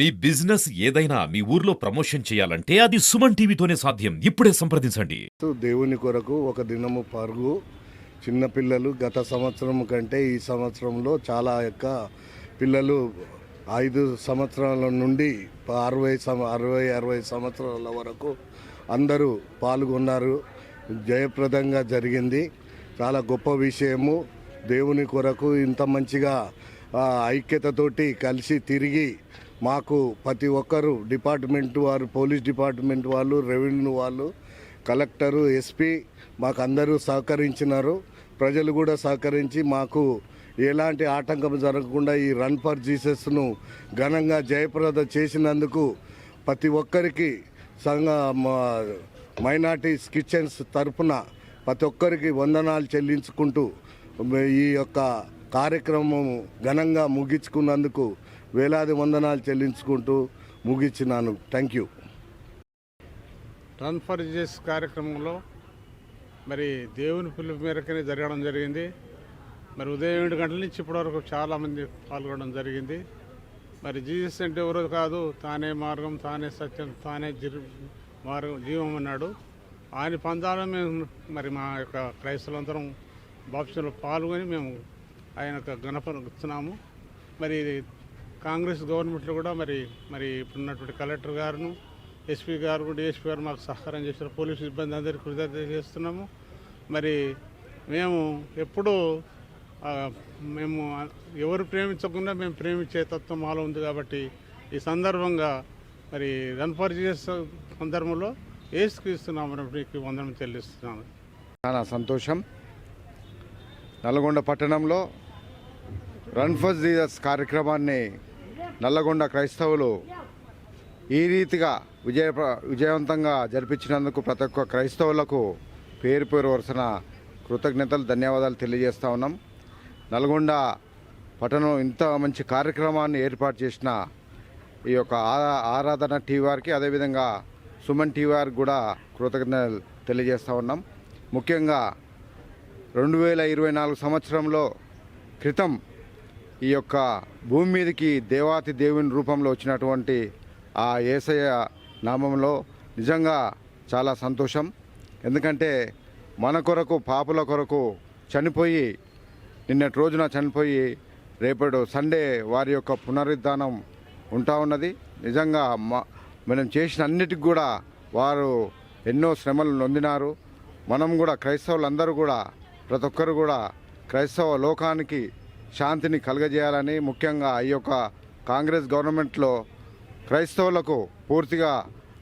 మీ business ఏదైనా మీ ఊర్లో promotion చేయాలంటే అది సుమన్ టీవీతోనే సాధ్యం. ఇప్పుడే సంప్రదించండి. దేవుని కొరకు ఒక దినము పరుగు. చిన్నపిల్లలు గత సంవత్సరం కంటే ఈ సంవత్సరంలో చాలా యొక్క పిల్లలు ఐదు సంవత్సరాల నుండి అరవై అరవై అరవై సంవత్సరాల వరకు అందరూ పాల్గొన్నారు. జయప్రదంగా జరిగింది. చాలా గొప్ప విషయము. దేవుని కొరకు ఇంత మంచిగా ఐక్యతతోటి కలిసి తిరిగి మాకు ప్రతి ఒక్కరు డిపార్ట్మెంట్ వారు పోలీస్ డిపార్ట్మెంట్ వాళ్ళు రెవెన్యూ వాళ్ళు కలెక్టరు ఎస్పీ మాకు అందరూ సహకరించినారు. ప్రజలు కూడా సహకరించి మాకు ఎలాంటి ఆటంకం జరగకుండా ఈ రన్ ఫర్ జీసస్ను ఘనంగా జయప్రద చేసినందుకు ప్రతి ఒక్కరికి సంఘ మైనార్టీస్ కిచెన్స్ తరఫున ప్రతి ఒక్కరికి వందనాలు చెల్లించుకుంటూ ఈ యొక్క కార్యక్రమం ఘనంగా ముగించుకున్నందుకు వేలాది వందనాలు చెల్లించుకుంటూ ముగించినాను thank you run for Jesus కార్యక్రమంలో మరి దేవుని పిలుపు మేరకనే జరగడం జరిగింది. మరి ఉదయం ఏడు గంటల నుంచి ఇప్పటివరకు చాలామంది పాల్గొనడం జరిగింది. మరి జీసస్ అంటే ఎవరో కాదు తానే మార్గం తానే సత్యం తానే మార్గం జీవం అన్నాడు. ఆయన పందాలను మేము మరి మా యొక్క క్రైస్తవులందరం బాప్సులో పాల్గొని మేము ఆయన యొక్క గణపరుస్తున్నాము మరి కాంగ్రెస్ గవర్నమెంట్లో కూడా మరి మరి ఇప్పుడున్నటువంటి కలెక్టర్ గారును ఎస్పీ గారు కూడా డిఎస్పీ గారు మాకు సహకారం చేశారు. పోలీసు సిబ్బంది అందరికీ కృతజ్ఞత చేస్తున్నాము మరి మేము ఎప్పుడూ మేము ఎవరు ప్రేమించకుండా మేము ప్రేమించే తత్వం మాలో ఉంది కాబట్టి ఈ సందర్భంగా మరి రన్ ఫర్ సందర్భంలో ఏసుక్రీస్తున్నామని వందనం చెల్లిస్తున్నాను చాలా సంతోషం. నల్గొండ పట్టణంలో రన్ ఫర్ జీసస్ కార్యక్రమాన్ని నల్లగొండ క్రైస్తవులు ఈ రీతిగా విజయ విజయవంతంగా జరిపించినందుకు ప్రతి ఒక్క క్రైస్తవులకు పేరు పేరు వరుసన కృతజ్ఞతలు ధన్యవాదాలు తెలియజేస్తా ఉన్నాం. నల్గొండ పట్టణం ఇంత మంచి కార్యక్రమాన్ని ఏర్పాటు చేసిన ఈ యొక్క ఆ- ఆరాధన టీవీ వారికి అదేవిధంగా సుమన్ టీవీ వారికి కూడా కృతజ్ఞతలు తెలియజేస్తూ ఉన్నాం. ముఖ్యంగా రెండు వేల ఇరవై నాలుగు సంవత్సరంలో క్రితం ఈ యొక్క భూమి మీదకి దేవాతి దేవుని రూపంలో వచ్చినటువంటి ఆ ఏసయ నామంలో నిజంగా చాలా సంతోషం. ఎందుకంటే మన కొరకు పాపుల కొరకు చనిపోయి నిన్నటి రోజున చనిపోయి రేపటి సండే వారి యొక్క పునరుద్ధానం ఉంటా ఉన్నది. నిజంగా మ- మనం చేసిన అన్నిటికి కూడా వారు ఎన్నో శ్రమలు నొందినారు. మనం కూడా క్రైస్తవులందరూ కూడా ప్రతి ఒక్కరు కూడా క్రైస్తవ లోకానికి శాంతిని కలుగజేయాలని ముఖ్యంగా ఈ యొక్క కాంగ్రెస్ గవర్నమెంట్లో క్రైస్తవులకు పూర్తిగా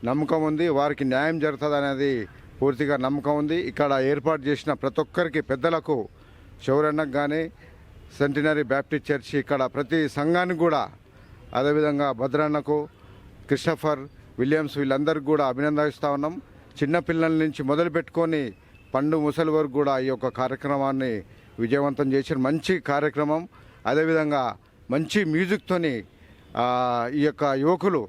నమ్మకం ఉంది వారికి న్యాయం జరుగుతుంది అనేది పూర్తిగా నమ్మకం ఉంది. ఇక్కడ ఏర్పాటు చేసిన ప్రతి ఒక్కరికి పెద్దలకు శౌరన్నకు కానీ సెంటినరీ బ్యాప్టిస్ట్ చర్చి ఇక్కడ ప్రతి సంఘానికి కూడా అదేవిధంగా భద్రన్నకు క్రిస్టఫర్ విలియమ్స్ వీళ్ళందరికీ కూడా అభినందిస్తూ ఉన్నాం. చిన్నపిల్లల నుంచి మొదలుపెట్టుకొని పండు ముసలి వరకు కూడా ఈ యొక్క కార్యక్రమాన్ని విజయవంతం చేసిన మంచి కార్యక్రమం అదేవిధంగా మంచి మ్యూజిక్తోని ఈ యొక్క యువకులు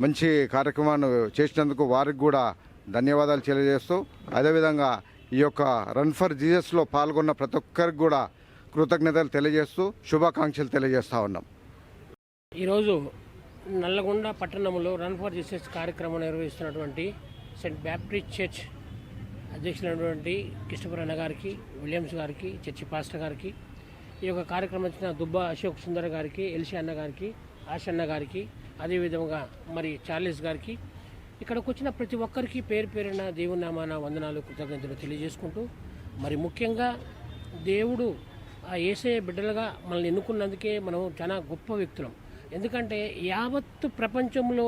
మంచి కార్యక్రమాన్ని చేసినందుకు వారికి కూడా ధన్యవాదాలు తెలియజేస్తూ అదేవిధంగా ఈ యొక్క రన్ ఫర్ జీసస్లో పాల్గొన్న ప్రతి ఒక్కరికి కూడా కృతజ్ఞతలు తెలియజేస్తూ శుభాకాంక్షలు తెలియజేస్తూ ఉన్నాం. ఈరోజు నల్లగొండ పట్టణంలో రన్ ఫర్ జీసస్ కార్యక్రమం నిర్వహిస్తున్నటువంటి సెంట్ బ్యాప్టిస్ట్ చర్చ్ అధ్యక్షులైనటువంటి కృష్ణపురన్న గారికి విలియమ్స్ గారికి చర్చి పాస్టర్ గారికి ఈ యొక్క కార్యక్రమం వచ్చిన దుబ్బా అశోక్ సుందర్ గారికి ఎల్షి అన్న గారికి ఆశ అన్న గారికి అదేవిధంగా మరి చార్లెస్ గారికి ఇక్కడికి వచ్చిన ప్రతి ఒక్కరికి పేరు పేరున దేవుని నామాన వందనాలు కృతజ్ఞతలు తెలియజేసుకుంటూ మరి ముఖ్యంగా దేవుడు ఆ ఏసే బిడ్డలుగా మనల్ని ఎన్నుకున్నందుకే మనం చాలా గొప్ప వ్యక్తులం. ఎందుకంటే యావత్తు ప్రపంచంలో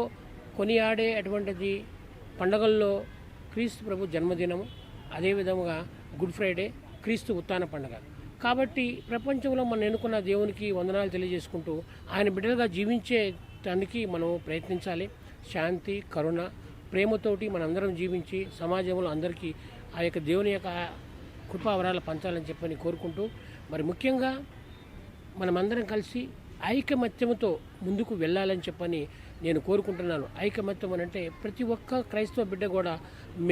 కొనియాడే అటువంటిది పండగల్లో క్రీస్తు ప్రభు జన్మదినము. అదేవిధముగా గుడ్ ఫ్రైడే క్రీస్తు ఉత్థాన పండుగ. కాబట్టి ప్రపంచంలో మనం ఎన్నుకున్న దేవునికి వందనాలు తెలియజేసుకుంటూ ఆయన బిడ్డలుగా జీవించే దానికి మనం ప్రయత్నించాలి. శాంతి కరుణ ప్రేమతోటి మనందరం జీవించి సమాజంలో అందరికీ ఆ యొక్క దేవుని యొక్క కృపావరాలు పంచాలని చెప్పని కోరుకుంటూ మరి ముఖ్యంగా మనమందరం కలిసి ఐకమత్యంతో ముందుకు వెళ్ళాలని చెప్పని నేను కోరుకుంటున్నాను. ఐకమత్యం అని అంటే ప్రతి ఒక్క క్రైస్తవ బిడ్డ కూడా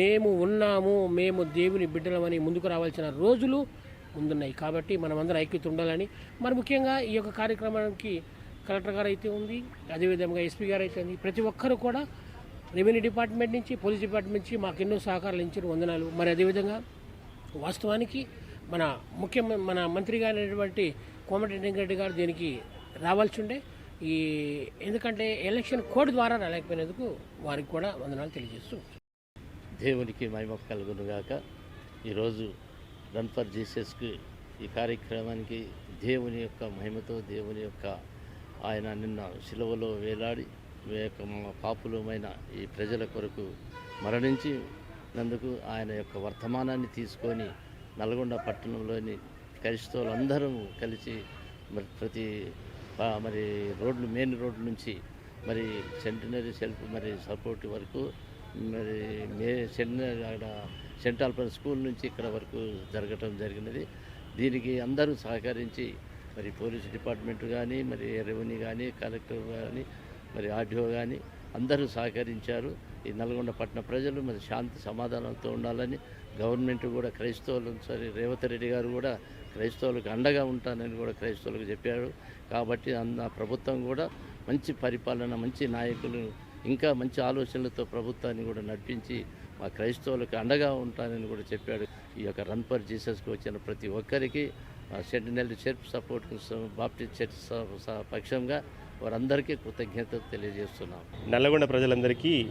మేము ఉన్నాము మేము దేవుని బిడ్డలమని ముందుకు రావాల్సిన రోజులు ముందున్నాయి. కాబట్టి మనమందరం ఐక్యత ఉండాలని మరి ముఖ్యంగా ఈ యొక్క కార్యక్రమానికి కలెక్టర్ గారు అయితే ఉంది అదేవిధంగా ఎస్పీ గారు అయితే ఉంది. ప్రతి ఒక్కరు కూడా రెవెన్యూ డిపార్ట్మెంట్ నుంచి పోలీస్ డిపార్ట్మెంట్ నుంచి మాకు ఎన్నో సహకారాలు ఇచ్చిన వందనాలు. మరి అదేవిధంగా వాస్తవానికి మన ముఖ్య మన మంత్రి గారైనటువంటి కోమటిరెడ్డి రెడ్డి గారు దీనికి రావాల్సి ఉండే ఈ ఎందుకంటే ఎలక్షన్ కోడ్ ద్వారా రాలేకపోయినందుకు వారికి కూడా వందనాలు తెలియజేస్తూ దేవునికి మహిమ కలుగునుగాక. ఈరోజు రన్ ఫర్ జీసస్కి ఈ కార్యక్రమానికి దేవుని యొక్క మహిమతో దేవుని యొక్క ఆయన నిన్న సిలువలో వేలాడి మీ యొక్క పాపులమైన ఈ ప్రజల కొరకు మరణించి నందుకు ఆయన యొక్క వర్తమానాన్ని తీసుకొని నల్గొండ పట్టణంలోని క్రైస్తవులందరూ కలిసి మరి ప్రతి మరి రోడ్లు మెయిన్ రోడ్ల నుంచి మరి సెంటినరీ సెల్ఫ్ మరి సపోర్ట్ వరకు మరి మే సెంటినరీ అక్కడ సెంట్ ఆల్ఫ్రెడ్ స్కూల్ నుంచి ఇక్కడ వరకు జరగటం జరిగినది. దీనికి అందరూ సహకరించి మరి పోలీస్ డిపార్ట్మెంట్ కానీ మరి రెవెన్యూ కానీ కలెక్టర్ కానీ మరి ఆర్డీఓ కానీ అందరూ సహకరించారు. ఈ నల్గొండ పట్టణ ప్రజలు మరి శాంతి సమాధానంతో ఉండాలని గవర్నమెంట్ కూడా క్రైస్తవులు సరే రేవంత్ రెడ్డి గారు కూడా క్రైస్తవులకు అండగా ఉంటానని కూడా క్రైస్తవులకు చెప్పాడు. కాబట్టి అన్న ప్రభుత్వం కూడా మంచి పరిపాలన మంచి నాయకులు ఇంకా మంచి ఆలోచనలతో ప్రభుత్వాన్ని కూడా నడిపించి మా క్రైస్తవులకు అండగా ఉంటానని కూడా చెప్పాడు. ఈ యొక్క రన్ ఫర్ జీసస్కి వచ్చిన ప్రతి ఒక్కరికి sentinel church support Baptist church స- పక్షంగా వారందరికీ కృతజ్ఞత తెలియజేస్తున్నాం. నల్లగొండ ప్రజలందరికీ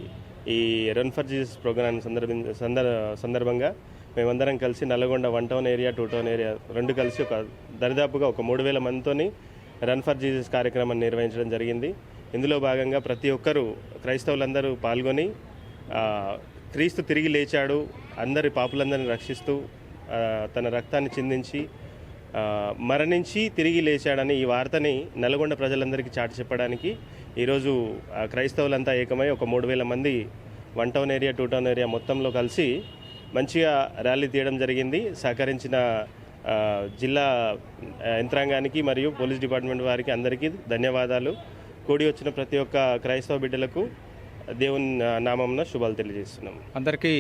ఈ రన్ ఫర్ జీసస్ ప్రోగ్రాం సందర్భ సందర్భంగా మేమందరం కలిసి Nalgonda one town area two town area రెండు కలిసి ఒక దరిదాపుగా ఒక మూడు వేల మందితోని రన్ ఫర్ జీసస్ కార్యక్రమాన్ని నిర్వహించడం జరిగింది. ఇందులో భాగంగా ప్రతి ఒక్కరూ క్రైస్తవులందరూ పాల్గొని క్రీస్తు తిరిగి లేచాడు. అందరి పాపులందరిని రక్షిస్తూ తన రక్తాన్ని చిందించి మరణించి తిరిగి లేచాడని ఈ వార్తని నల్గొండ ప్రజలందరికీ చాటి చెప్పడానికి ఈరోజు క్రైస్తవులంతా ఏకమై ఒక మూడు వేల మంది one town area two town area మొత్తంలో కలిసి మంచిగా ర్యాలీ తీయడం జరిగింది. సహకరించిన జిల్లా యంత్రాంగానికి మరియు పోలీస్ డిపార్ట్మెంట్ వారికి అందరికీ ధన్యవాదాలు. కూడి వచ్చిన ప్రతి ఒక్క క్రైస్తవ బిడ్డలకు దేవుని నామంన శుభాలు తెలియజేస్తున్నాం. అందరికీ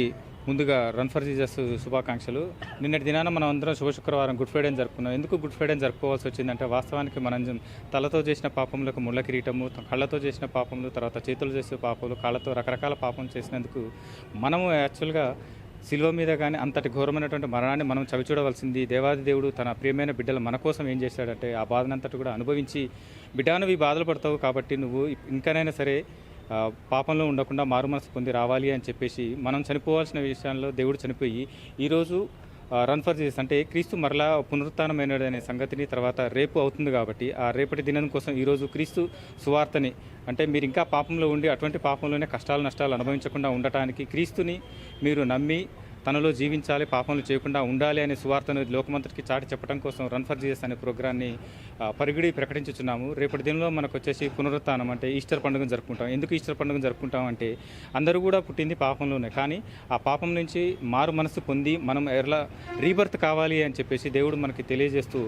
ముందుగా రన్ ఫర్ జీజస్ శుభాకాంక్షలు. నిన్నటి దినాన మనం అందరం శుభ శుక్రవారం గుడ్ ఫ్రైడే జరుపుకున్నాం. ఎందుకు గుడ్ ఫ్రైడే జరుపుకోవాల్సి వచ్చిందంటే వాస్తవానికి మనం తలతో చేసిన పాపములకు ముళ్ళ కిరీటము కళ్ళతో చేసిన పాపములు తర్వాత చేతులు చేసే పాపములు కాళ్ళతో రకరకాల పాపం చేసినందుకు మనము యాక్చువల్గా శిల్వ మీద కానీ అంతటి ఘోరమైనటువంటి మరణాన్ని మనం చవి చూడవలసింది. దేవాది దేవుడు తన ప్రియమైన బిడ్డలు మన కోసం ఏం చేశాడంటే ఆ బాధనంతటి కూడా అనుభవించి బిడ్డాను ఇవి ఈ బాధలు పడతావు కాబట్టి నువ్వు ఇంకనైనా సరే పాపంలో ఉండకుండా మారు మనసు పొంది రావాలి అని చెప్పేసి మనం చనిపోవాల్సిన విషయాల్లో దేవుడు చనిపోయి ఈరోజు రన్ ఫర్ జీసస్ అంటే క్రీస్తు మరలా పునరుత్నమైనడు అనే సంగతిని తర్వాత రేపు అవుతుంది కాబట్టి ఆ రేపటి దినం కోసం ఈరోజు క్రీస్తు సువార్తని అంటే మీరు ఇంకా పాపంలో ఉండి అటువంటి పాపంలోనే కష్టాలు నష్టాలు అనుభవించకుండా ఉండటానికి క్రీస్తుని మీరు నమ్మి తనలో జీవించాలి పాపములు చేయకుండా ఉండాలి అనే సువార్తను లోకమంతటికి చాటి చెప్పడం కోసం రన్ ఫర్ జీసస్ అనే ప్రోగ్రాన్ని పరిగిడి ప్రకటించుచున్నాము. రేపటి దినంలో మనకు వచ్చేసి పునరుత్నం అంటే ఈస్టర్ పండుగను జరుపుకుంటాం. ఎందుకు ఈస్టర్ పండుగను జరుపుకుంటాం అంటే అందరూ కూడా పుట్టింది పాపంలోనే కానీ ఆ పాపం నుంచి మారు మనసు పొంది మనం ఎలా రీబర్త్ కావాలి అని చెప్పేసి దేవుడు మనకి తెలియజేస్తూ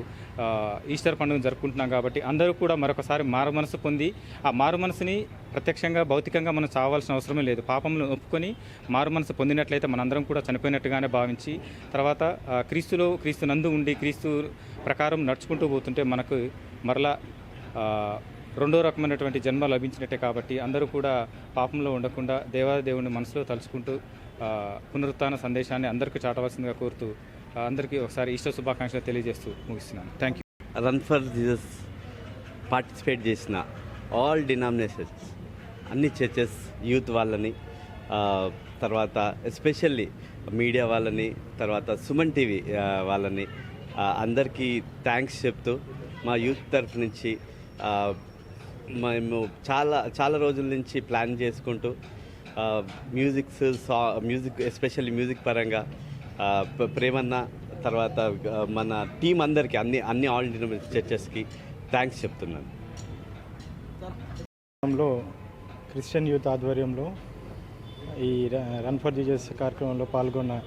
ఈస్టర్ పండుగను జరుపుకుంటున్నాం కాబట్టి అందరూ కూడా మరొకసారి మారు మనసు పొంది ఆ మారు మనసుని ప్రత్యక్షంగా భౌతికంగా మనం చావాల్సిన అవసరమే లేదు. పాపంలో ఒప్పుకొని మారు మనసు పొందినట్లయితే మనందరం కూడా చనిపోయినట్టుగానే భావించి తర్వాత క్రీస్తులో క్రీస్తు నందు ఉండి క్రీస్తు ప్రకారం నడుచుకుంటూ పోతుంటే మనకు మరలా రెండో రకమైనటువంటి జన్మ లభించినట్టే కాబట్టి అందరూ కూడా పాపంలో ఉండకుండా దేవాదేవుని మనసులో తలుచుకుంటూ పునరుత్న సందేశాన్ని అందరికీ చాటవలసిందిగా కోరుతూ అందరికీ ఒకసారి ఇష్ట శుభాకాంక్షలు తెలియజేస్తూ ముగిస్తున్నాను. Thank you run for Jesus participate చేసిన ఆల్ డినామినేషన్స్ అన్ని చర్చెస్ యూత్ వాళ్ళని తర్వాత ఎస్పెషల్లీ మీడియా వాళ్ళని తర్వాత సుమన్ టీవీ వాళ్ళని అందరికీ థ్యాంక్స్ చెప్తూ మా యూత్ తరఫు నుంచి మేము చాలా చాలా రోజుల నుంచి ప్లాన్ చేసుకుంటూ మ్యూజిక్స్ సా మ్యూజిక్ ఎస్పెషల్లీ మ్యూజిక్ పరంగా ప్ర- ప్రేమన్న తర్వాత మన టీం అందరికీ అన్ని అన్ని ఆల్ ఇండియన్ చర్చెస్కి థ్యాంక్స్ చెప్తున్నాను. క్రిస్టియన్ యూత్ ఆధ్వర్యంలో ఈ ర- రన్ ఫర్ జీజస్ కార్యక్రమంలో పాల్గొన్న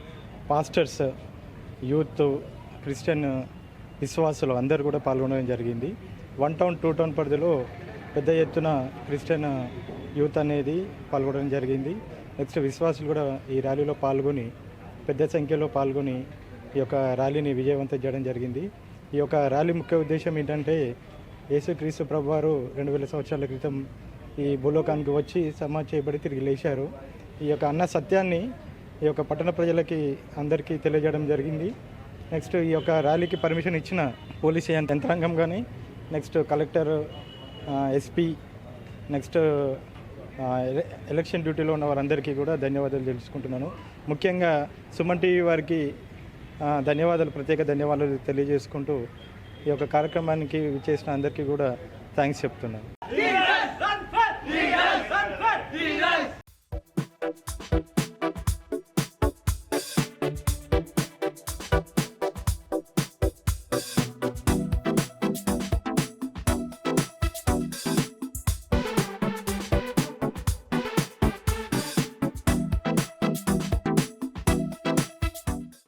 పాస్టర్స్ యూత్ క్రిస్టియన్ విశ్వాసులు అందరూ కూడా పాల్గొనడం జరిగింది. వన్ టౌన్ టూ టౌన్ పరిధిలో పెద్ద ఎత్తున క్రిస్టియన్ యూత్ అనేది పాల్గొనడం జరిగింది. నెక్స్ట్ విశ్వాసులు కూడా ఈ ర్యాలీలో పాల్గొని పెద్ద సంఖ్యలో పాల్గొని ఈ యొక్క ర్యాలీని విజయవంతం చేయడం జరిగింది. ఈ యొక్క ర్యాలీ ముఖ్య ఉద్దేశం ఏంటంటే యేసుక్రీస్తు ప్రభువారు రెండు వేల సంవత్సరాల క్రితం ఈ భూలోకానికి వచ్చి సమాజ్ చేయబడి తిరిగి లేచారు. ఈ యొక్క అన్న సత్యాన్ని ఈ యొక్క పట్టణ ప్రజలకి అందరికీ తెలియజేయడం జరిగింది. నెక్స్ట్ ఈ యొక్క ర్యాలీకి పర్మిషన్ ఇచ్చిన పోలీస్ యంత్రాంగం కానీ next collector SP next election డ్యూటీలో ఉన్న వారందరికీ కూడా ధన్యవాదాలు తెలుసుకుంటున్నాను. ముఖ్యంగా సుమన్ టీవీ వారికి ధన్యవాదాలు ప్రత్యేక ధన్యవాదాలు తెలియజేసుకుంటూ ఈ యొక్క కార్యక్రమానికి చేసిన అందరికీ కూడా థ్యాంక్స్ చెప్తున్నాను.